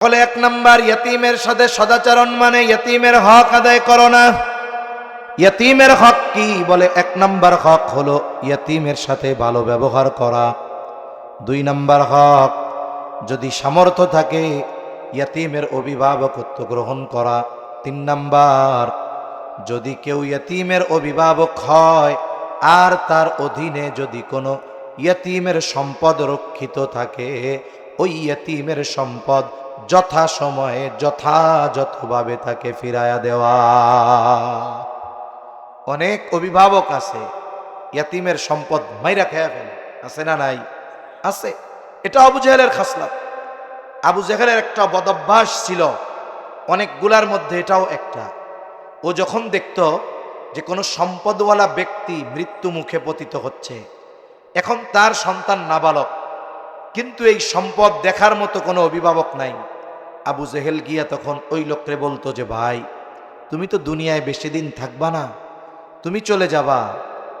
বলে এক নাম্বার, ইয়তিমের সাথে সদাচরণ মানে ইয়তিমের হক আদায় করো না। ইয়তিমের হক কি বলে? এক নাম্বার হক হলো ইয়তিমের সাথে ভালো ব্যবহার করা। দুই নাম্বার হক, যদি সামর্থ্য থাকে, ইয়তিমের অভিভাবকত্ব গ্রহণ করা। তিন নাম্বার, যদি কেউ ইয়তিমের অভিভাবক হয় আর তার অধীনে যদি কোনো ইয়তিমের সম্পদ রক্ষিত থাকে, ওই ইয়তিমের সম্পদ যথা সময়ে যথাযথভাবে তাকে ফিরায়া দেওয়া। অনেক অভিভাবক আছে, ইয়াতিমের সম্পদ মাইরা খেয়া ফেলে। আছে না নাই? আছে। এটা আবু জেহেলের খাসলাত। আবু জেহেলের একটা বদভ্যাস ছিল, অনেকগুলার মধ্যে এটাও একটা। ও যখন দেখত যে কোনো সম্পদওয়ালা ব্যক্তি মৃত্যু মুখে পতিত হচ্ছে, এখন তার সন্তান নাবালক। কিন্তু এই সম্পদ দেখার মতো কোনো অভিভাবক নাই। আবু জেহেল গিয়া তখন ওই লোকরে বলতো যে, ভাই, তুমি তো দুনিয়ায় বেশি দিন থাকবা না। তুমি চলে যাবা,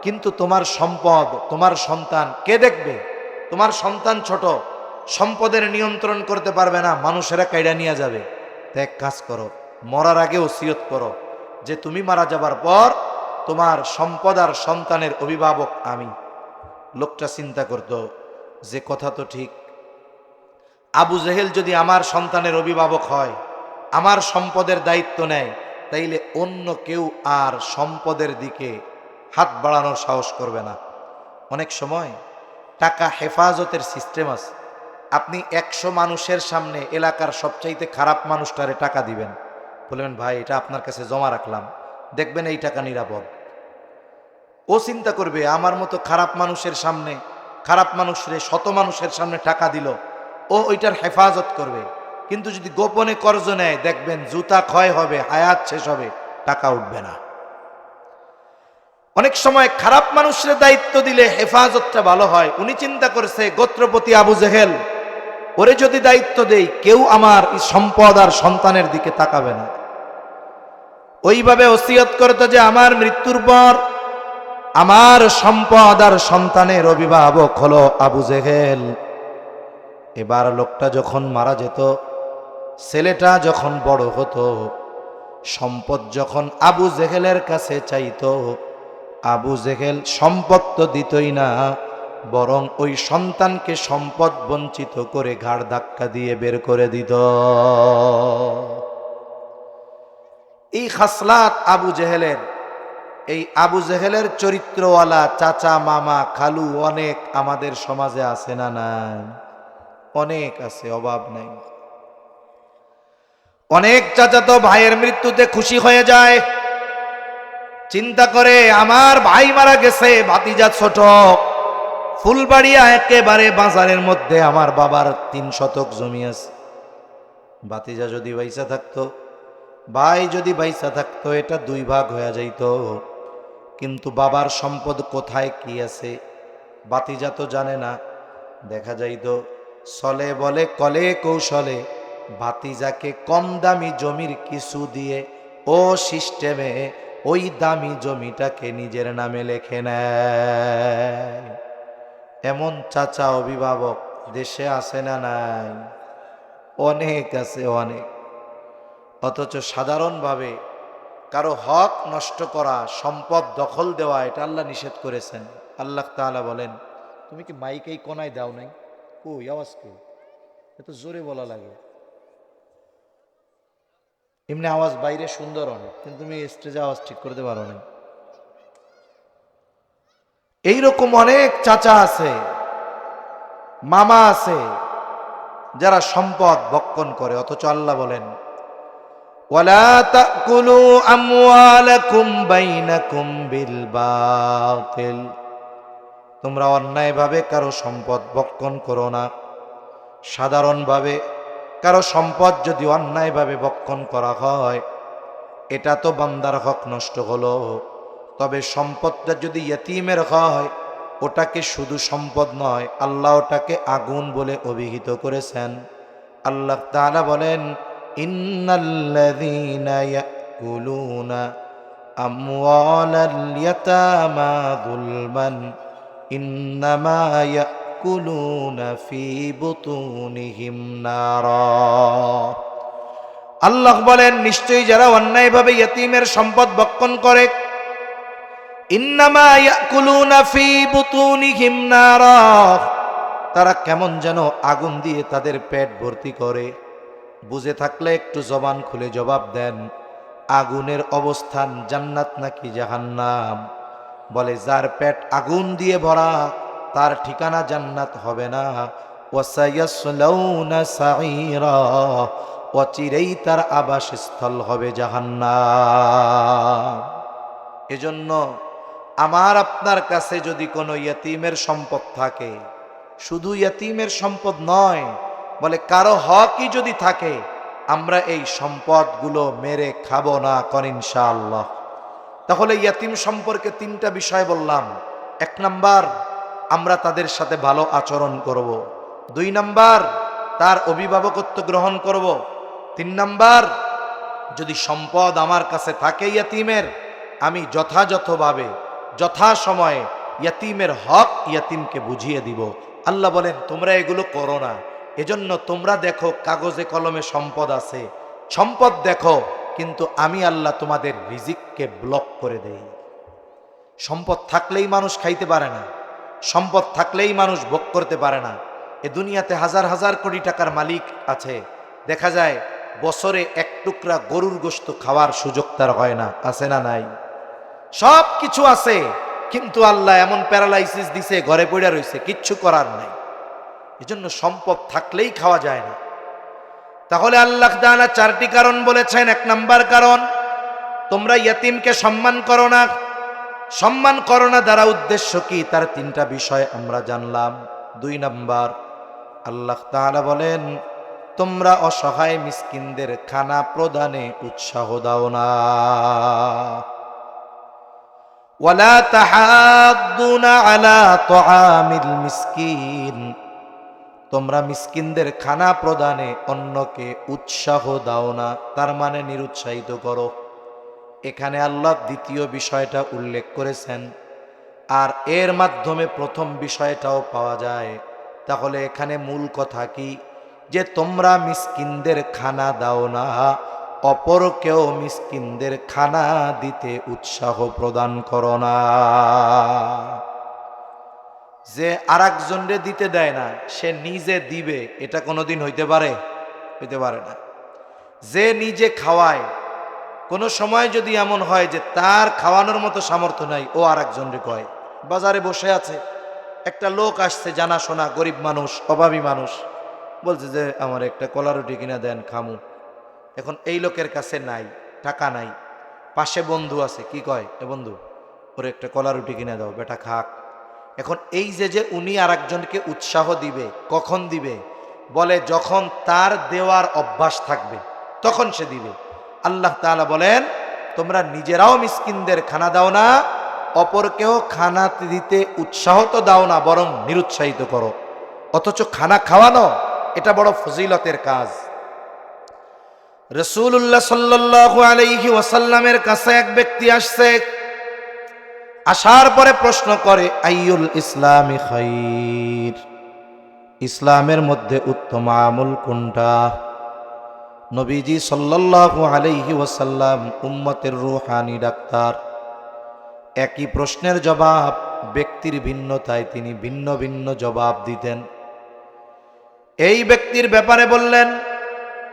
কিন্তু তোমার সম্পদ, তোমার সন্তান কে দেখবে? তোমার সন্তান ছোট, সম্পদের নিয়ন্ত্রণ করতে পারবে না, মানুষেরা কাইডা নিয়ে যাবে। তো এক কাজ করো, মরার আগে ওসিয়ত করো যে, তুমি মারা যাবার পর তোমার সম্পদ আর সন্তানের অভিভাবক আমি। লোকটা চিন্তা করতো যে, কথা তো ঠিক আবু জেহেল যদি আমার সন্তানের অভিভাবক হয়, আমার সম্পদের দায়িত্ব নেয়, তাইলে অন্য কেউ আর সম্পদের দিকে হাত বাড়ানোর সাহস করবে না। অনেক সময় টাকা হেফাজতের সিস্টেম আছে। আপনি একশো মানুষের সামনে এলাকার সবচাইতে খারাপ মানুষটারে টাকা দিবেন। বলবেন, ভাই, এটা আপনার কাছে জমা রাখলাম। দেখবেন এই টাকা নিরাপদ। ও চিন্তা করবে, আমার মতো খারাপ মানুষের সামনে, খারাপ মানুষরে শত মানুষের সামনে টাকা দিল ও ওইটার হেফাজত করবে। কিন্তু যদি গোপনে কর্জ নেয়, দেখবেন জুতা ক্ষয় হবে, হায়াত শেষ হবে, টাকা উঠবে না। অনেক সময় খারাপ মানুষের দায়িত্ব দিলে হেফাজতটা ভালো হয়। উনি চিন্তা করছে, গোত্রপতি আবু জেহেল, ওরে যদি দায়িত্ব দেই, কেউ আমার সম্পদ আর সন্তানের দিকে তাকাবে না। ওইভাবে ওসিয়ত করতো যে, আমার মৃত্যুর পর আমার সম্পদ আর সন্তানের অভিভাবক হলো আবু জেহেল। এবার লোকটা যখন মারা যেত, ছেলেটা যখন বড় হতো, সম্পদ যখন আবু জেহেলের কাছে চাইত, আবু জেহেল সম্পদ তো দিতই না, বরং ওই সন্তানকে সম্পদ বঞ্চিত করে ঘাড় ধাক্কা দিয়ে বের করে দিত। এই খাসলাত আবু জেহেলের, এই আবু জেহেলের চরিত্রওয়ালা চাচা, মামা, খালু অনেক আমাদের সমাজে আছে না নাই? অনেক আছে, অভাব নাই। অনেক চাচা তো ভাইয়ের মৃত্যুতে খুশি হয়ে যায়। চিন্তা করে, আমার ভাই মারা গেছে, ভাতিজা ছোট। ফুলবাড়িয়া একেবারে বাজারের মধ্যে আমার বাবার তিন শতক জমি আছে। ভাতিজা যদি বাইসা থাকতো, ভাই যদি বাইসা থাকতো, এটা দুই ভাগ হয়ে যাইত। কিন্তু বাবার সম্পদ কোথায়, কি আছে? বাতিজা তো জানে না। দেখা যাইত চলে বলে, কলে কৌশলে, ভাতিজাকে কম দামি জমির কিছু দিয়ে, ও সিস্টেমে ওই দামি জমিটাকে নিজের নামে লেখে নেয়। এমন চাচা অভিভাবক দেশে আছে না নাই? অনেক আছে অনেক। অথচ সাধারণভাবে কারও হক নষ্ট করা, সম্পদ দখল দেওয়া, এটা আল্লাহ নিষেধ করেছেন। আল্লাহ তাআলা বলেন, তুমি কি মাইকেই কোনায় দাও নাই? কই? আওয়াজ এত জোরে বলা লাগে। এমনি আওয়াজ বাইরে সুন্দর অনেক কিন্তু তুমি স্টেজে আওয়াজ ঠিক করতে পারো না এইরকম অনেক চাচা আছে, মামা আছে, যারা সম্পদ বক্ষণ করে, অথচ আল্লাহ বলেন, ওয়ালা তাকুলু আমওয়ালাকুম বাইনাকুম বিল বাতিল। তোমরা অন্যায়ভাবে কারও সম্পদ বক্ষণ করো না। সাধারণভাবে কারও সম্পদ যদি অন্যায়ভাবে বক্ষণ করা হয়, এটা তো বান্দার হক নষ্ট হলো। তবে সম্পদটা যদি ইয়তিমের হয়, ওটাকে শুধু সম্পদ নয়, আল্লাহ ওটাকে আগুন বলে অভিহিত করেছেন। আল্লাহ তাআলা বলেন, ইন্নাল্লাযীনা আমওয়ালাল ইয়াতামা যুলমান। ইন্নামা يأكلون في بطونهم نارا আল্লাহ বলেন নিশ্চয়ই যারা অন্যায়ভাবে ইয়তিমের সম্পদ বক্ষণ করে ইন্নামা ইয়াকুলুনা ফি বুতুনিহিম নারা তারা কেমন যেন আগুন দিয়ে তাদের পেট ভর্তি করে বুঝে থাকলে একটু জবান খুলে জবাব দেন আগুনের অবস্থান জান্নাত নাকি জাহান্নাম বলে, যার পেট আগুন দিয়ে ভরা, তার ঠিকানা জান্নাত হবে না। অচিরেই তার আবাসস্থল হবে জাহান্নাম। এজন্য আমার আপনার কাছে যদি কোনো ইয়তিমের সম্পদ থাকে, শুধু ইয়তিমের সম্পদ নয়, বলে, কারও হকই যদি থাকে, আমরা এই সম্পদগুলো মেরে খাব না কর ইনশাআল্লাহ। তাহলে ইয়তিম সম্পর্কে তিনটা বিষয় বললাম। এক নাম্বার, আমরা তাদের সাথে ভালো আচরণ করব। দুই নাম্বার, তার অভিভাবকত্ব গ্রহণ করব। তিন নাম্বার, যদি সম্পদ আমার কাছে থাকে ইয়াতিমের, আমি যথাযথভাবে, যথাসময়ে ইয়াতিমের হক ইয়াতিমকে বুঝিয়ে দিব। আল্লাহ বলেন, তোমরা এগুলো করো না। এজন্য তোমরা দেখো কাগজে কলমে সম্পদ আছে। সম্পদ দেখো। কিন্তু আমি আল্লাহ তোমাদের রিজিককে ব্লক করে দেই। সম্পদ থাকলেই মানুষ খাইতে পারে না, সম্পদ থাকলেই মানুষ ভোগ করতে পারে না। এ দুনিয়াতে হাজার হাজার কোটি টাকার মালিক আছে। দেখা যায়, বছরে এক টুকরা গরুর গোস্ত খাওয়ার সুযোগ তার হয় না, আছে না নাই? সব কিছু আছে, কিন্তু আল্লাহ এমন প্যারালাইসিস দিছে, ঘরে পড়ে রয়েছে কিচ্ছু করার নাই। এজন্য সম্পদ থাকলেই খাওয়া যায় না। তাহলে আল্লাহ দানা চারটি কারণ বলেছেন। এক নাম্বার কারণ, তোমরা ইয়তিমকে সম্মান করো না। সম্মান করো না দ্বারা উদ্দেশ্য কি? তার তিনটা বিষয় আমরা জানলাম। দুই নাম্বার, আল্লাহ তাআলা বলেন, তোমরা অসহায় মিসকিনদের খানা প্রদানে উৎসাহ দাও না। ওয়ালা তাহাদ্দুনা আলা তুআমিল মিসকিন। তোমরা মিসকিনদের খানা প্রদানে অন্যকে উৎসাহ দাও না, তার মানে নিরুৎসাহিত করো। এখানে আল্লাহ দ্বিতীয় বিষয়টা উল্লেখ করেছেন, আর এর মাধ্যমে প্রথম বিষয়টাও পাওয়া যায়। তাহলে এখানে মূল কথা কি? যে তোমরা মিসকিনদের খানা দাও না অপরকেও মিসকিনদের খানা দিতে উৎসাহ প্রদান করো না। যে আর রে দিতে দেয় না, সে নিজে দিবে, এটা কোনোদিন হইতে পারে? হইতে পারে না। যে নিজে খাওয়ায়, কোনো সময় যদি এমন হয় যে তার খাওয়ানোর মতো সামর্থ্য নাই, ও আর রে কয়। বাজারে বসে আছে, একটা লোক আসছে জানাশোনা, গরিব মানুষ, অভাবী মানুষ, বলছে যে, আমার একটা কলা রুটি কিনা দেন, খামু। এখন এই লোকের কাছে নাই, টাকা নাই। পাশে বন্ধু আছে, কি কয়? এ বন্ধু, ওর একটা কলা রুটি কিনে দাও, বেটা খাক। এখন এই যে যে উনি আর একজনকে উৎসাহ দিবে, কখন দিবে, বলে যখন তার দেওয়ার অভ্যাস থাকবে, তখন সে দিবে। আল্লাহ তাআলা বলেন, তোমরা নিজেরাও মিসকিনদের খানা দাও না, অপরকেও খানা দিতে উৎসাহ তো দাও না, বরং নিরুৎসাহিত করো। অথচ খানা খাওয়ানো, এটা বড় ফজিলতের কাজ। রসুল্লাহ সাল্লাহ আলাইহি ওয়াসাল্লামের কাছে এক ব্যক্তি আসছে আসার পরে প্রশ্ন করে, আইয়ুল ইসলামী খৈর? ইসলামের মধ্যে উত্তম আমল কোনটা? নবীজি সাল্লাল্লাহু আলাইহি ওয়াসাল্লাম উম্মতের রুহানি ডাক্তার। একই প্রশ্নের জবাব, ব্যক্তির ভিন্নতায় তিনি ভিন্ন ভিন্ন জবাব দিতেন। এই ব্যক্তির ব্যাপারে বললেন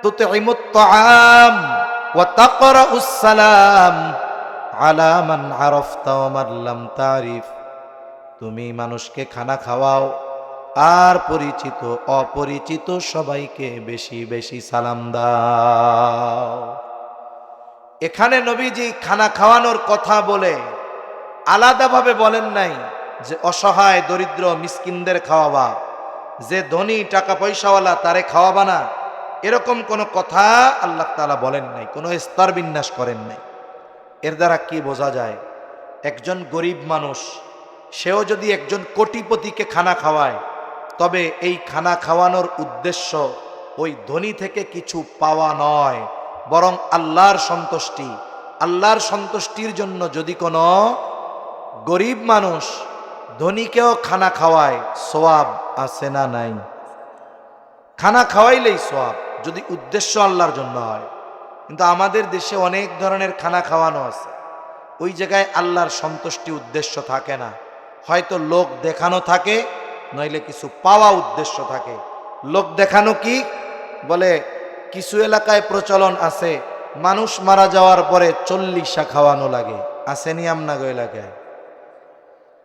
তুতিমুত তাআম ওয়া তাকরাউস সালাম। আলা মান আরফতা ওয়া তারিফ। তুমি মানুষকে খানা খাওয়াও, আর পরিচিত, অপরিচিত সবাইকে বেশি বেশি সালাম দাও। এখানে নবীজি খানা খাওয়ানোর কথা বলে আলাদাভাবে বলেন নাই যে অসহায়, দরিদ্র মিসকিনদের খাওয়াবা, যে ধনী টাকা পয়সাওয়ালা তারে খাওয়াবা না। এরকম কোনো কথা আল্লাহ তালা বলেন নাই, কোনো স্তর বিন্যাস করেন নাই। এর দ্বারা কি বোঝা যায়? একজন গরিব মানুষ, সেও যদি একজন কোটিপতিকে খানা খাওয়ায়, তবে এই খানা খাওয়ানোর উদ্দেশ্য ওই ধনী থেকে কিছু পাওয়া নয়, বরং আল্লাহর সন্তুষ্টি। আল্লাহর সন্তুষ্টির জন্য যদি কোনো গরিব মানুষ ধনীকেও খানা খাওয়ায়, সোয়াব আছে না নাই? খানা খাওয়াইলেই সোয়াব, যদি উদ্দেশ্য আল্লাহর জন্য হয়। কিন্তু আমাদের দেশে অনেক ধরনের খানা খাওয়ানো আছে। ওই জায়গায় আল্লাহর সন্তুষ্টি উদ্দেশ্য থাকে না। হয়তো লোক দেখানো থাকে, নইলে কিছু পাওয়া উদ্দেশ্য থাকে। লোক দেখানো কি? বলে, কিছু এলাকায় প্রচলন আছে, মানুষ মারা যাওয়ার পরে চল্লিশা খাওয়ানো লাগে। আসেনি আমনাগো এলাকায়?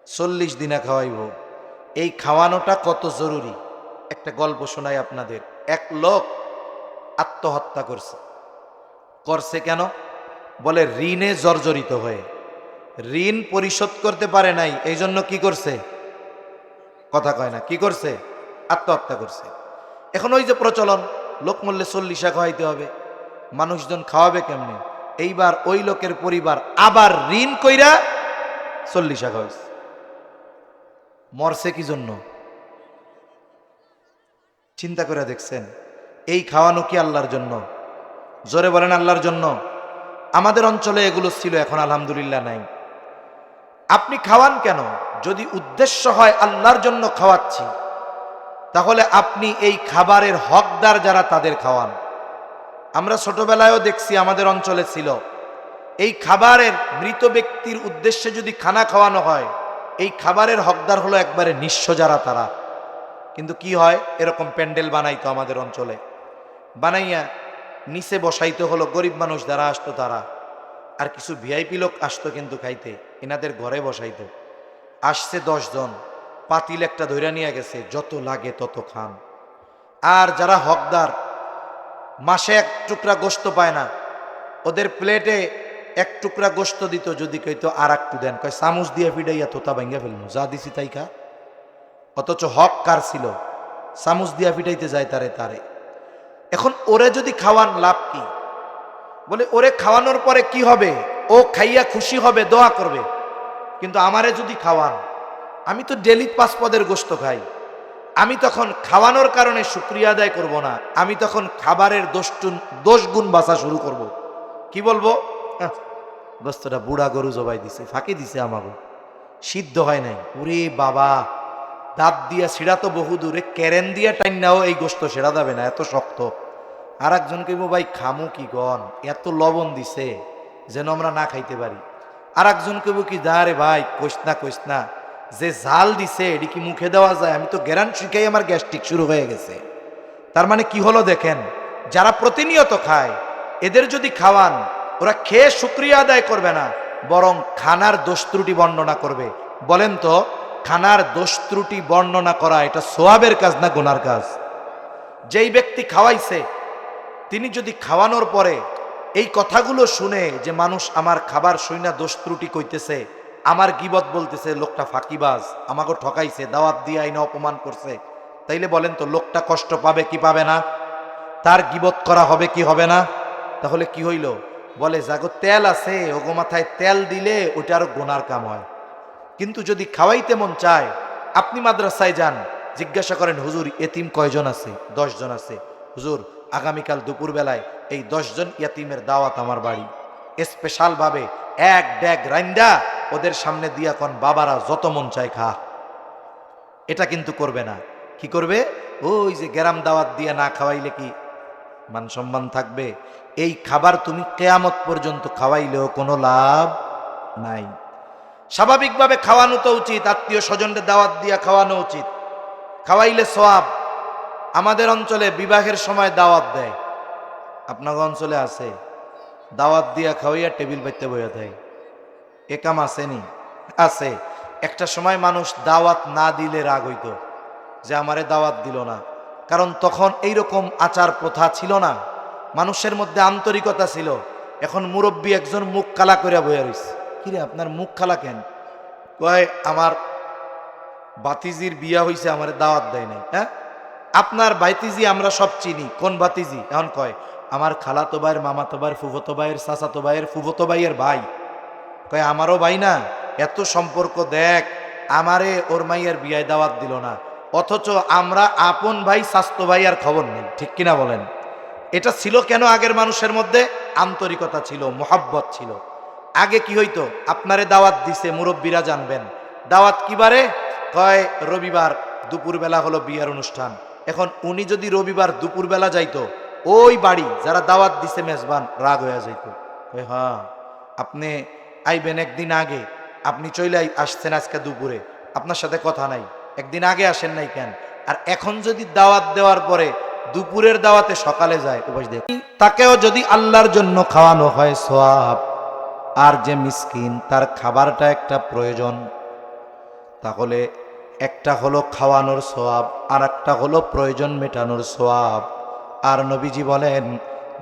চল্লিশ দিনা খাওয়াইব। এই খাওয়ানোটা কত জরুরি? একটা গল্প শোনাই আপনাদের। এক লোক আত্মহত্যা করছে। করছে কেন? বলে ঋণে জর্জরিত হয়ে। ঋণ পরিশোধ করতে পারে নাই এই জন্য কি করছে? কথা কয় না, কি করছে? আত্মহত্যা করছে। এখন ওই যে প্রচলন লোক মূল্যে চল্লিশা খাওয়াইতে হবে। মানুষজন খাওয়াবে কেমনে? এইবার ওই লোকের পরিবার আবার ঋণ কইরা চল্লিশা খাওয়াইছে। মরছে কি জন্য? চিন্তা করে দেখছেন, এই খাওয়ানো কি আল্লাহর জন্য? জোরে বলেন আল্লাহর জন্য, আমাদের অঞ্চলে এগুলো ছিল, এখন আলহামদুলিল্লাহ নাই। আপনি খাওয়ান কেন? যদি উদ্দেশ্য হয় আল্লাহর জন্য খাওয়াচ্ছি, তাহলে আপনি এই খাবারের হকদার যারা তাদের খাওয়ান। আমরা ছোটবেলায়ও দেখছি, আমাদের অঞ্চলে ছিল, এই খাবারের মৃত ব্যক্তির উদ্দেশ্যে যদি খানা খাওয়ানো হয়, এই খাবারের হকদার হলো একবারে নিঃস্ব যারা তারা। কিন্তু কি হয়? এরকম প্যান্ডেল বানাইতো আমাদের অঞ্চলে। বানাইয়া নিচে বসাইতে হলো গরিব মানুষ যারা আসতো তারা। আর কিছু ভিআইপি লোক আসতো কিন্তু খাইতে, এনাদের ঘরে বসাইতো। আসছে জন, পাতিল একটা ধৈরা নিয়ে গেছে, যত লাগে তত খান। আর যারা হকদার, মাসে এক টুকরা গোস্ত পায় না। ওদের প্লেটে এক টুকরা গোস্ত দিত, যদি কইতো আর একটু দেন। কয়, চামচ দিয়ে ফিডাইয়া তোতা ভাঙ্গা ফেলনু যা দিছি তাই খা। অথচ হক কার ছিল? চামচ দিয়া ফিটাইতে যায় তারে তারে। এখন ওরে যদি খাওয়ান লাভ কি? বলে, ওরে খাওয়ানোর পরে কি হবে? ও খাইয়া খুশি হবে, দোয়া করবে। কিন্তু আমারে যদি খাওয়ান, আমি তো ডেলি পাঁচ পদের গোস্ত খাই। আমি তখন খাওয়ানোর কারণে শুক্রিয়া আদায় করব না। আমি তখন খাবারের দোষটুন দোষ গুণ বাঁচা শুরু করব। কি বলব? গোস্তটা বুড়া গরু জবাই দিছে, ফাঁকি দিছে আমাকে সিদ্ধ হয় নাই। ওরে বাবা, দাঁত দিয়া ছিড়া তো বহু দূরে ক্যারেন দিয়া টাইন নাও, এই গোস্ত সেরা যাবে না, এত শক্ত। আর একজন ভাই, খামু কি গন এত লবণ দিছে যেন আমরা না খাইতে পারি। আর একজন কইব কি রে ভাই, কইস না কইস না। যে জাল দিছে, এটি কি মুখে দেওয়া যায়? আমি তো গ্যারান শিখাই আমার গ্যাস্ট্রিক শুরু হয়ে গেছে। তার মানে কি হলো দেখেন, যারা প্রতিনিয়ত খায়, এদের যদি খাওয়ান, ওরা খেয়ে শুক্রিয়া আদায় করবে না, বরং খানার দোষ ত্রুটি বর্ণনা করবে। বলেন তো, খানার দোষ ত্রুটি বর্ণনা করা এটা সোয়াবের কাজ না গোনার কাজ? যেই ব্যক্তি খাওয়াইছে তিনি যদি খাওয়ানোর পরে এই কথাগুলো শুনে যে মানুষ আমার খাবার শুইনা দোষ ত্রুটি কইতেছে, আমার গিবত বলতেছে, লোকটা ফাঁকিবাজ আমাকে ঠকাইছে, দাওয়াত দিয়ে আইনে অপমান করছে। তাইলে বলেন তো, লোকটা কষ্ট পাবে কি পাবে না? তার গিবত করা হবে কি হবে না? তাহলে কি হইল? বলে, জাগো, তেল আছে, ওগো মাথায় তেল দিলে ওটা আরও গোনার কাম হয়। কিন্তু যদি খাওয়াইতে মন চায়, আপনি মাদ্রাসায় যান, জিজ্ঞাসা করেন, হুজুর, এতিম কয়জন আছে? জন আছে? হুজুর আগামীকাল দুপুরবেলায় এই দশজন ইয়াতিমের দাওয়াত আমার বাড়ি। স্পেশাল ভাবে এক ড্যাগ রাইন্দা ওদের সামনে দিয়া কন বাবারা যত মন চায় খা। এটা কিন্তু করবে না। কি করবে? ওই যে গ্যারাম দাওয়াত দিয়ে না খাওয়াইলে কি মান সম্মান থাকবে? এই খাবার তুমি কেয়ামত পর্যন্ত খাওয়াইলেও কোনো লাভ নাই। স্বাভাবিকভাবে খাওয়ানো তো উচিত, আত্মীয় স্বজনদের দাওয়াত দিয়া খাওয়ানো উচিত। খাওয়াইলে সোয়াব আমাদের অঞ্চলে বিবাহের সময় দাওয়াত দেয়। আপনার অঞ্চলে আছে। দাওয়াত দিয়া খাওয়াইয়া টেবিল পাইতে বইয়া দেয়। এ কাম আসেনি আছে। একটা সময় মানুষ দাওয়াত না দিলে রাগ হইতো, যে আমারে দাওয়াত দিল না। কারণ তখন এইরকম আচার প্রথা ছিল না। মানুষের মধ্যে আন্তরিকতা ছিল। এখন মুরব্বী একজন মুখ কালা করে বইয়া রইছে। কিরে, আপনার মুখ খালা কেন? কয়, আমার বাতিজির বিয়া হইছে, আমার দাওয়াত দেয় নাই। হ্যাঁ? আপনার বাইতিজি আমরা সব চিনি। কোন বাতিজি এখন কয়, আমার খালাতো ভাইয়ের মামাতো ভাইয়ের ফুফতো ভাইয়ের চাচাতো ভাইয়ের ফুফতো ভাইয়ের ভাই। কয়, আমারও ভাই না। এত সম্পর্ক দেখ, আমারে ওর মাইয়ের বিয়ায় দাওয়াত দিল না। অথচ আমরা আপন ভাই, স্বাস্থ্য ভাই আর খবর নেই। ঠিক কিনা বলেন? এটা ছিল কেন আগের মানুষের মধ্যে? আন্তরিকতা ছিল, মোহাব্বত ছিল। আগে কি হইতো? আপনারে দাওয়াত দিছে, মুরব্বীরা জানবেন। দাওয়াত কিবারে কয়, রবিবার দুপুরবেলা হলো বিয়ার অনুষ্ঠান। এখন উনি যদি রবিবার দুপুরবেলা যাইতো, ওই বাড়ি যারা দাওয়াত দিছে মেজবান, রাগ হয়ে যাইতো। হ্যাঁ আপনি আইবেন একদিন আগে, আপনি চলে আসছেন আজকে দুপুরে, আপনার সাথে কথা নাই, একদিন আগে আসেন নাই কেন? আর এখন যদি দাওয়াত দেওয়ার পরে দুপুরের দাওয়াতে সকালে যায় উপাস দেখ তাকেও যদি আল্লাহর জন্য খাওয়ানো হয় সোয়াব, আর যে মিসকিন, তার খাবারটা একটা প্রয়োজন, তাহলে একটা হলো খাওয়ানোর সোয়াব আর একটা হলো প্রয়োজন মেটানোর সোয়াব। আর নবীজি বলেন,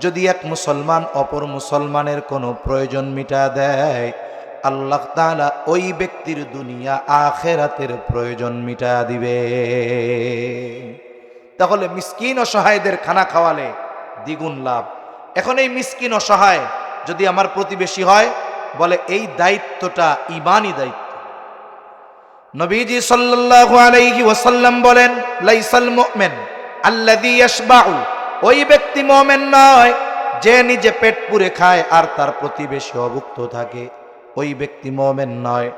যদি এক মুসলমান অপর মুসলমানের কোনো প্রয়োজন মিটা দেয়, আল্লাহ তাআলা ওই ব্যক্তির দুনিয়া আখেরাতের প্রয়োজন মিটা দিবে। তাহলে মিসকিন অসহায়দের খানা খাওয়ালে দ্বিগুণ লাভ। এখন এই মিসকিন অসহায় যদি আমার প্রতিবেশী হয়, বলে এই দায়িত্বটা ইমানই দায়িত্ব। নবীজি সাল্লাল্লাহু আলাইহি ওয়াসাল্লাম বলেন, লাইসাল মুমিন আল্লাযী ইয়াশবাউ। ওই ব্যক্তি মুমিন নয়, যে নিজে পেট পুরে খায় আর তার প্রতিবেশী অভুক্ত থাকে। ওই ব্যক্তি মুমিন নয়।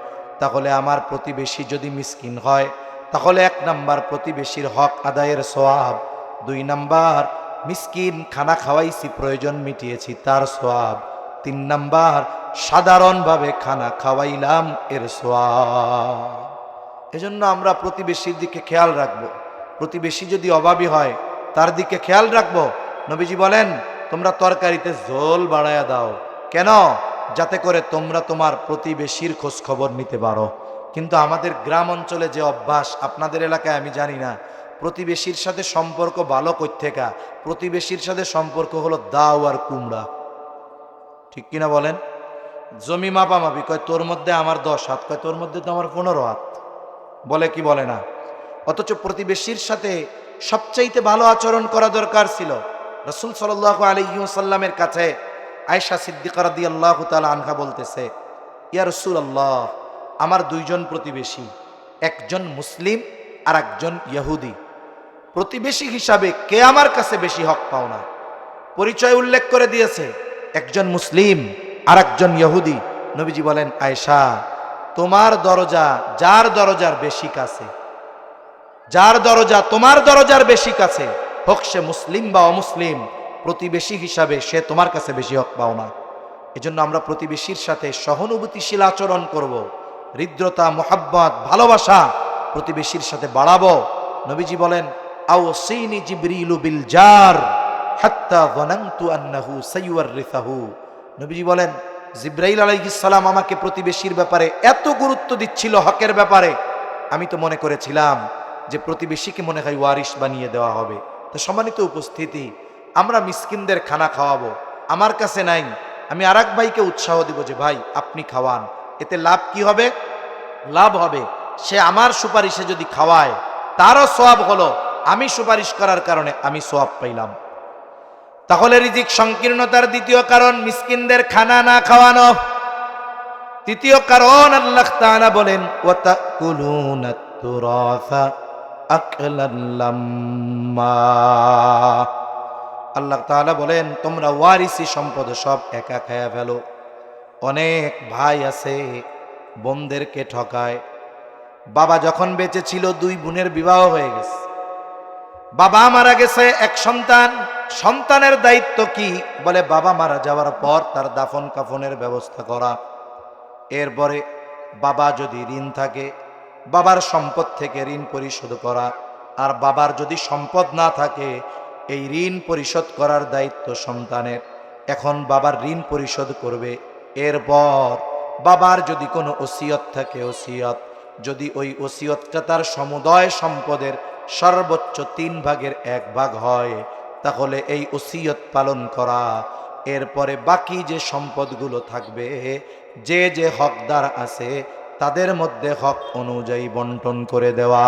তাহলে আমার প্রতিবেশী যদি মিসকিন হয়, তাহলে এক নাম্বার প্রতিবেশীর হক আদায়ের সোয়াব দুই নাম্বার, মিসকিন খানা খাওয়াইছি, প্রয়োজন মিটিয়েছি, তার সোয়াব তিন নাম্বার, সাধারণভাবে খানা খাওয়াইলাম, এর সোয়াব এজন্য আমরা প্রতিবেশীর দিকে খেয়াল রাখব। প্রতিবেশী যদি অভাবী হয়, তার দিকে খেয়াল রাখব। নবীজি বলেন, তোমরা তরকারিতে ঝোল বাড়ায়া দাও। কেন? যাতে করে তোমরা তোমার প্রতিবেশীর খোঁজ খবর নিতে পারো। কিন্তু আমাদের গ্রাম অঞ্চলে যে অভ্যাস, আপনাদের এলাকায় আমি জানি না। প্রতিবেশীর সাথে সম্পর্ক ভালো থেকে প্রতিবেশীর সাথে সম্পর্ক হলো দাও আর কুমড়া। ঠিক কিনা বলেন? জমি মাপামাপি, কয় তোর মধ্যে আমার দশ হাত, কয় তোর মধ্যে তো আমার পনেরো হাত। বলে কি বলে না। অথচ প্রতিবেশীর সাথে সবচাইতে ভালো আচরণ করা দরকার ছিল। রসুল সাল আলিসাল্লামের কাছে আয়সা সিদ্দিকার দি আল্লাহ আনহা বলতেছে, ইয়া রসুল আল্লাহ আমার দুইজন প্রতিবেশী, একজন মুসলিম আর একজন ইহুদি। প্রতিবেশী হিসাবে কে আমার কাছে বেশি হক পাও না? পরিচয় উল্লেখ করে দিয়েছে, একজন মুসলিম আর একজন ইহুদি। নবীজি বলেন আয়সা তোমার দরজা যার দরজার বেশি কাছে, যার দরজা তোমার দরজার বেশি কাছে, হোক সে মুসলিম বা অমুসলিম, প্রতিবেশী হিসাবে সে তোমার কাছে বেশি হক পাও না এজন্য আমরা প্রতিবেশীর সাথে সহানুভূতিশীল আচরণ করব। হৃদ্রতা, মোহাব্বত, ভালোবাসা প্রতিবেশীর সাথে বাড়াবো নবীজি বলেন আও সিনি জার আন্নাহু নবীজি বলেন জিব্রাইল আলাইহিস সালাম আমাকে প্রতিবেশীর ব্যাপারে এত গুরুত্ব দিচ্ছিল হকের ব্যাপারে। আমি তো মনে করেছিলাম যে প্রতিবেশীকে মনে হয় ওয়ারিশ বানিয়ে দেওয়া হবে। তো সম্মানিত উপস্থিতি, আমরা মিসকিনদের খানা খাওয়াবো। আমার কাছে নাই। আমি আর ভাইকে উৎসাহ দিব যে, ভাই, আপনি খাওয়ান। এতে লাভ কি হবে? লাভ হবে। সে আমার সুপারিশে যদি খাওয়ায়, তারও সোয়াব হলো। আমি সুপারিশ করার কারণে আমি সোয়াব পাইলাম। তাহলে রিজিক সংকীর্ণতার দ্বিতীয় কারণ মিসকিনদের খানা না খাওয়ানো। তৃতীয় কারণ আল্লাহ তাআলা বলেন আল্লাহ তাআলা বলেন, তোমরা ওয়ারিসি সম্পদ সব একা খায়া ফেলো। অনেক ভাই আছে, বোনদেরকে ঠকায়। বাবা যখন বেঁচে ছিল, দুই বোনের বিবাহ হয়ে গেছে। বাবা মারা গেছে এক সন্তান। সন্তানের দায়িত্ব কি? বলে বাবা মারা যাওয়ার পর তার দাফন কাফনের ব্যবস্থা করা। এরপরে বাবা যদি ঋণ থাকে, বাবার সম্পদ থেকে ঋণ পরিশোধ করা। আর বাবার যদি সম্পদ না থাকে, এই ঋণ পরিশোধ করার দায়িত্ব সন্তানের। এখন বাবার ঋণ পরিশোধ করবে। এরপর বাবার যদি কোনো ওসিয়ত থাকে, ওসিয়ত। যদি ওই ওসিয়তটা তার সমুদয় সম্পদের সর্বোচ্চ তিন ভাগের এক ভাগ হয়, তাহলে এই ওসিয়ত পালন করা, এরপরে বাকি যে সম্পদগুলো থাকবে, যে যে হকদার আছে, তাদের মধ্যে হক অনুযায়ী বন্টন করে দেওয়া।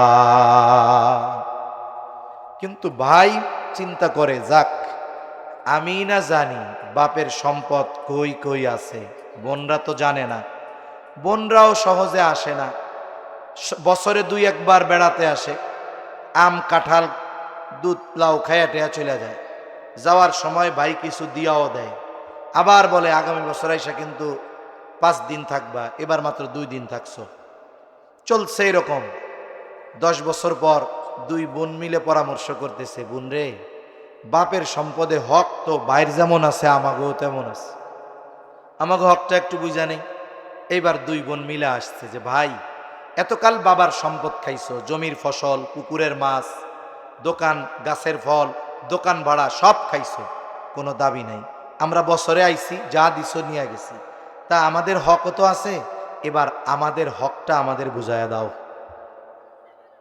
কিন্তু ভাই, চিন্তা করে, যাক, আমি না জানি বাপের সম্পদ কই কই আছে, বোনরা তো জানে না, বোনরাও সহজে আসে না বছরে দুই একবার বেড়াতে আসে। আম, কাঁঠাল, দুধ, লাউ খাইয়া টেয়া চলে যায়। যাওয়ার সময় ভাই কিছু দিয়াও দেয়। আবার বলে, আগামী বছর আইসা কিন্তু পাঁচ দিন থাকবা, এবার মাত্র দুই দিন থাকছো। চলছে এরকম। দশ বছর পর দুই বোন মিলে পরামর্শ করতেছে, বোন রে, বাপের সম্পদে হক তো বাইর যেমন আছে আমাকেও তেমন আছে। আমাকে হকটা একটু বুঝা নেই। এইবার দুই বোন মিলে আসছে যে, ভাই এতকাল বাবার সম্পদ খাইছো, জমির ফসল পুকুরের মাছ, দোকান, গাছের ফল, দোকান ভাড়া, সব খাইছো, কোনো দাবি নাই। আমরা বছরে আইছি, যা দিছো নিয়ে গেছি। তা আমাদের হকও তো আছে, এবার আমাদের হকটা আমাদের বুঝাইয়া দাও।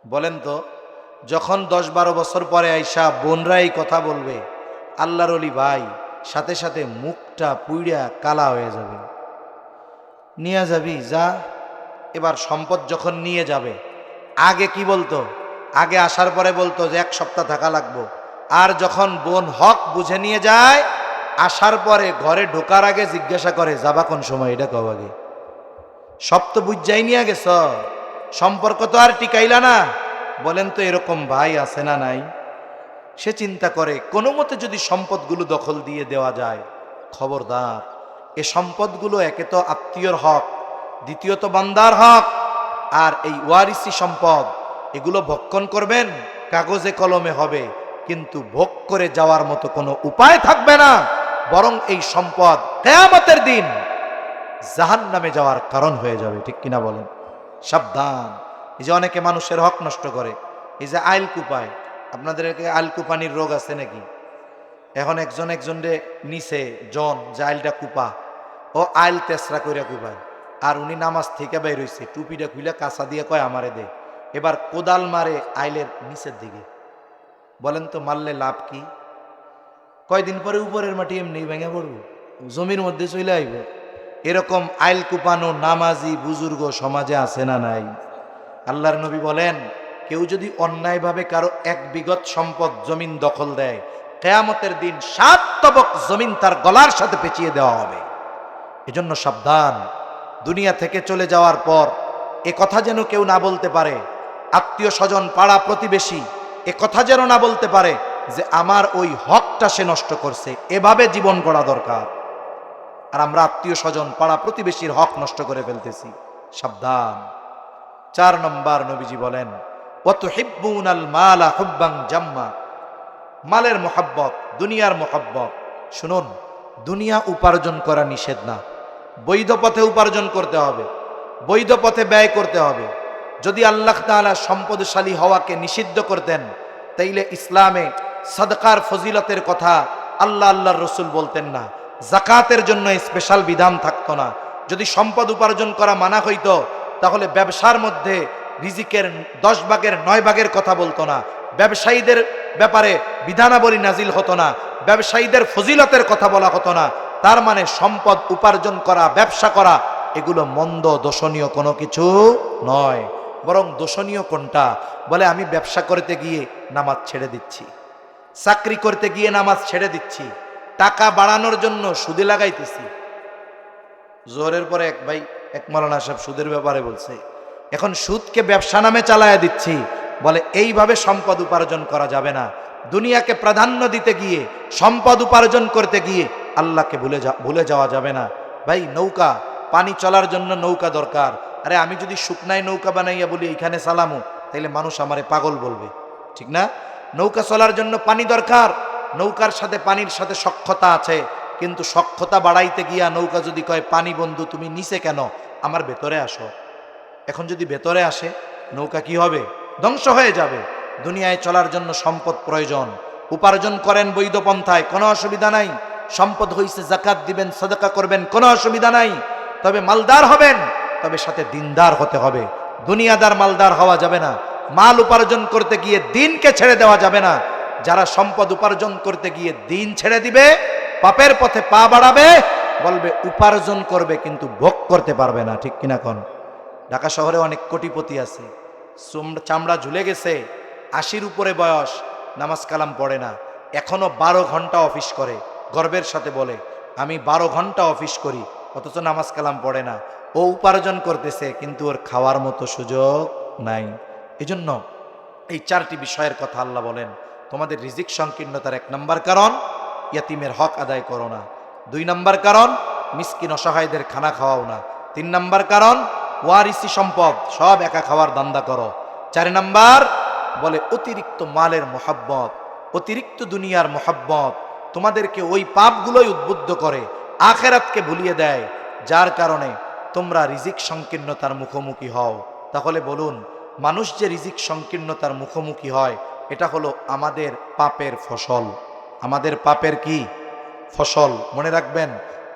বলেন তো, যখন দশ বারো বছর পরে আইসা বোনরা এই কথা বলবে, আল্লাহর অলি ভাই, সাথে সাথে মুখটা পুইড়া কালা হয়ে যাবে। নিয়ে যাবি, যা। এবার সম্পদ যখন নিয়ে যাবে, আগে কি বলতো? আগে আসার পরে বলতো যে এক সপ্তাহ থাকা লাগবো। আর যখন বোন হক বুঝে নিয়ে যায়, আসার পরে ঘরে ঢোকার আগে জিজ্ঞাসা করে, যাবা কোন সময়? এটা কব আগে। সব তো বুঝাই নিয়ে গেছ। সম্পর্ক তো আর টিকাইলা না। বলেন তো এরকম ভাই আছে না নাই? সে চিন্তা করে, কোনো মতে যদি সম্পদগুলো দখল দিয়ে দেওয়া যায়, খবরদার, এ সম্পদগুলো একে তো আত্মীয়র হক দ্বিতীয়ত বান্দার হক আর এই ওয়ারিসি সম্পদ, এগুলো ভক্ষণ করবেন, কাগজে কলমে হবে, কিন্তু ভোগ করে যাওয়ার মতো কোনো উপায় থাকবে না, বরং এই সম্পদ কেয়ামতের দিন জাহান নামে যাওয়ার কারণ হয়ে যাবে, ঠিক কিনা বলেন? সাবধান। এই যে অনেকে মানুষের হক নষ্ট করে, এই যে আইল কুপায়, আপনাদের আইল কুপানির রোগ আছে নাকি? এখন একজন একজনরে নিচে জন, যে আইলটা কুপা, ও আইল তেসরা কইরা কুপায়। আর উনি নামাজ থেকে বের হইছে, টুপিটা খুইলা কাঁচা দিয়ে কয়, আমারে দে। এবার কোদাল মারে আইলের নিচের দিকে। বলেন তো, মারলে লাভ কি? কয়দিন পরে উপরের মাটি এমনি ভেঙে পড়ব, জমির মধ্যে চলে আইব। এরকম আইল কুপানো নামাজি বুজুর্গ সমাজে আছে না নাই? আল্লাহর নবী বলেন, কেউ যদি অন্যায়ভাবে কারও এক বিগত সম্পদ জমিন দখল দেয়, কেয়ামতের দিন সাত তবক জমিন তার গলার সাথে পেঁচিয়ে দেওয়া হবে। এজন্য সাবধান। দুনিয়া থেকে চলে যাওয়ার পর, এ কথা যেন কেউ না বলতে পারে। আত্মীয় স্বজন, পাড়া প্রতিবেশী, এ কথা যেন না বলতে পারে যে আমার ওই হকটা সে নষ্ট করছে। এভাবে জীবন গড়া দরকার। আর আমরা আত্মীয় স্বজন, পাড়া প্রতিবেশীর হক নষ্ট করে ফেলতেছি। সাবধান। চার নম্বর নবীজি বলেন অত হিব্বুন আল মালা হুব্বাং জাম্মা। মালের মোহাব্বত, দুনিয়ার মোহাব্বত। শুনুন, দুনিয়া উপার্জন করা নিষেধ না। বৈধ পথে উপার্জন করতে হবে, বৈধ পথে ব্যয় করতে হবে। যদি আল্লাহ তাআলা সম্পদশালী হওয়াকে নিষিদ্ধ করতেন, তাইলে ইসলামে সদকার ফজিলতের কথা আল্লাহ আল্লাহর রসুল বলতেন না। জাকাতের জন্য স্পেশাল বিধান থাকতো না। যদি সম্পদ উপার্জন করা মানা হইত, তাহলে ব্যবসার মধ্যে রিজিকের দশ ভাগের নয় ভাগের কথা বলতো না। ব্যবসায়ীদের ব্যাপারে বিধানাবলী নাজিল হতো না। ব্যবসায়ীদের ফজিলতের কথা বলা হতো না। তার মানে সম্পদ উপার্জন করা, ব্যবসা করা, এগুলো মন্দ, দোষণীয় কোনো কিছু নয়। বরং দোষণীয় কোনটা? বলে আমি ব্যবসা করতে গিয়ে নামাজ ছেড়ে দিচ্ছি। চাকরি করতে গিয়ে নামাজ ছেড়ে দিচ্ছি। টাকা বাড়ানোর জন্য সুদে লাগাইতেছি। জোরের পরে এক ভাই, এক মৌলানা সাহেব সুদের ব্যাপারে বলছে, এখন সুদকে ব্যবসা নামে চালায়া দিচ্ছি। বলে, এইভাবে সম্পদ উপার্জন করা যাবে না। দুনিয়াকে প্রাধান্য দিতে গিয়ে, সম্পদ উপার্জন করতে গিয়ে আল্লাহকে ভুলে যা, ভুলে যাওয়া যাবে না। ভাই, নৌকা, পানি চলার জন্য নৌকা দরকার। আরে, আমি যদি শুকনায় নৌকা বানাইয়া বলি, এইখানে সালামু, তাইলে মানুষ আমারে পাগল বলবে। ঠিক না? নৌকা চলার জন্য পানি দরকার। নৌকার সাথে পানির সাথে সক্ষতা আছে। কিন্তু সক্ষতা বাড়াইতে গিয়া নৌকা যদি কয়, পানি বন্ধু, তুমি নিচে কেন? আমার ভেতরে আসো। এখন যদি ভেতরে আসে, নৌকা কি হবে? ধ্বংস হয়ে যাবে। দুনিয়ায় চলার জন্য সম্পদ প্রয়োজন। উপার্জন করেন বৈধ পন্থায়, কোনো অসুবিধা নাই। সম্পদ হইছে জাকাত দিবেন, সদকা করবেন, কোনো অসুবিধা নাই। তবে মালদার হবেন, তবে সাথে দিনদার হতে হবে। দুনিয়াদার মালদার হওয়া যাবে না। মাল উপার্জন করতে গিয়ে দিনকে ছেড়ে দেওয়া যাবে না। যারা সম্পদ উপার্জন করতে গিয়ে দিন ছেড়ে দিবে, পাপের পথে পা বাড়াবে, বলবে, উপার্জন করবে, কিন্তু ভোগ করতে পারবে না। ঠিক কিনা কোন? ঢাকা শহরে অনেক কোটিপতি আছে। চুম- চামড়া ঝুলে গেছে। আশির উপরে বয়স, নামাজ কালাম পড়ে না। এখনও বারো ঘণ্টা অফিস করে। গর্বের সাথে বলে, আমি বারো ঘণ্টা অফিস করি, অথচ নামাজ কালাম পড়ে না। ও উপার্জন করতেছে, কিন্তু ওর খাওয়ার মতো সুযোগ নাই। এজন্য এই চারটি বিষয়ের কথা আল্লাহ বলেন, তোমাদের রিজিক সংকীর্ণতার এক নম্বর কারণ, ইয়াতিমের হক আদায় করো না। দুই নম্বর কারণ, মিসকিন অসহায়দের খানা খাওয়াও না। তিন নম্বর কারণ, ওয়ারিসি সম্পদ, সব একা খাওয়ার দান্দা করো। চার নাম্বার, বলে, অতিরিক্ত মালের মোহাব্বত, অতিরিক্ত দুনিয়ার মোহাব্বত তোমাদেরকে ওই পাপগুলোই উদ্বুদ্ধ করে, আখেরাতকে ভুলিয়ে দেয়। যার কারণে তোমরা রিজিক সংকীর্ণতার মুখোমুখি হও। তাহলে বলুন, মানুষ যে রিজিক সংকীর্ণতার মুখোমুখি হয়, এটা হলো আমাদের পাপের ফসল। আমাদের পাপের কি? ফসল। মনে রাখবেন,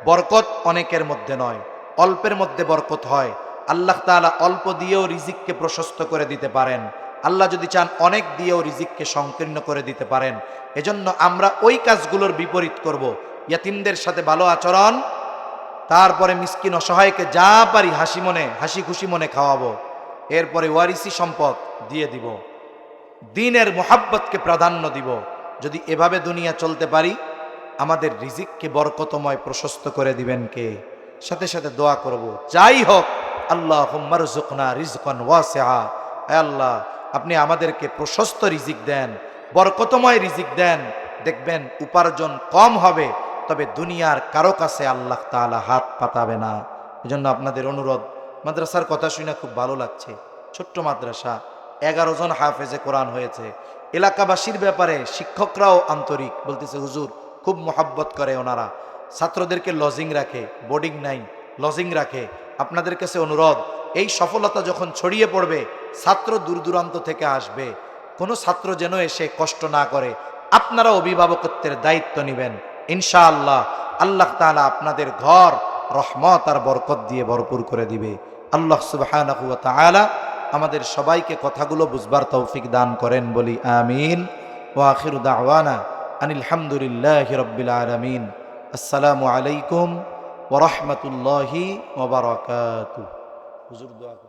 বরকত অনেকের মধ্যে নয়, অল্পের মধ্যে বরকত হয়। আল্লাহ তাআলা অল্প দিয়েও রিজিককে প্রশস্ত করে দিতে পারেন। আল্লাহ যদি চান অনেক দিয়েও রিজিককে সংকীর্ণ করে দিতে পারেন। এজন্য আমরা ওই কাজগুলোর বিপরীত করব। ইয়াতিমদের সাথে ভালো আচরণ, তারপরে মিসকিন অসহায়কে যা পারি হাসি মনে, হাসি খুশি মনে খাওয়াবো। এরপরে ওয়ারিসি সম্পদ দিয়ে দিব। দিনের মোহাব্বতকে প্রাধান্য দিব। যদি এভাবে দুনিয়া চলতে পারি, আমাদের রিজিককে বরকতময় প্রশস্ত করে দিবেন কে? সাথে সাথে দোয়া করব। যাই হোক আল্লাহ হুম্মারজুকনা রিজকন ওয়াসেহা আল্লাহ আপনি আমাদেরকে প্রশস্ত রিজিক দেন, বরকতময় রিজিক দেন, দেখবেন উপার্জন কম হবে, তবে দুনিয়ার কারও কাছে আল্লাহ তাআলা হাত পাতাবে না। এজন্য আপনাদের অনুরোধ, মাদ্রাসার কথা শুনে খুব ভালো লাগছে। ছোট্ট মাদ্রাসা, এগারো জন হাফেজে কোরআন হয়েছে। এলাকাবাসীর ব্যাপারে শিক্ষকরাও আন্তরিক, বলতেছে, হুজুর, খুব মোহাব্বত করে ওনারা। ছাত্রদেরকে লজিং রাখে বোর্ডিং নাই লজিং রাখে। আপনাদের কাছে অনুরোধ এই সফলতা যখন ছড়িয়ে পড়বে, ছাত্র দূর দূরান্ত থেকে আসবে। কোনো ছাত্র যেন এসে কষ্ট না করে। আপনারা অভিভাবকত্বের দায়িত্ব নেবেন। ইনশাআল্লাহ আল্লাহ তাআলা আপনাদের ঘর, রহমত আর বরকত দিয়ে ভরপুর করে দিবে। আল্লাহ তাআলা আমাদের সবাইকে কথাগুলো বুঝবার তৌফিক দান করেন বলি, আমিন। আখিরু দাওয়ানা আনিল হামদুলিল্লাহি রাব্বিল আসসালামু আলাইকুম ওয়া রাহমাতুল্লাহি ওয়া বারাকাতুহু। হুজুর দোয়া।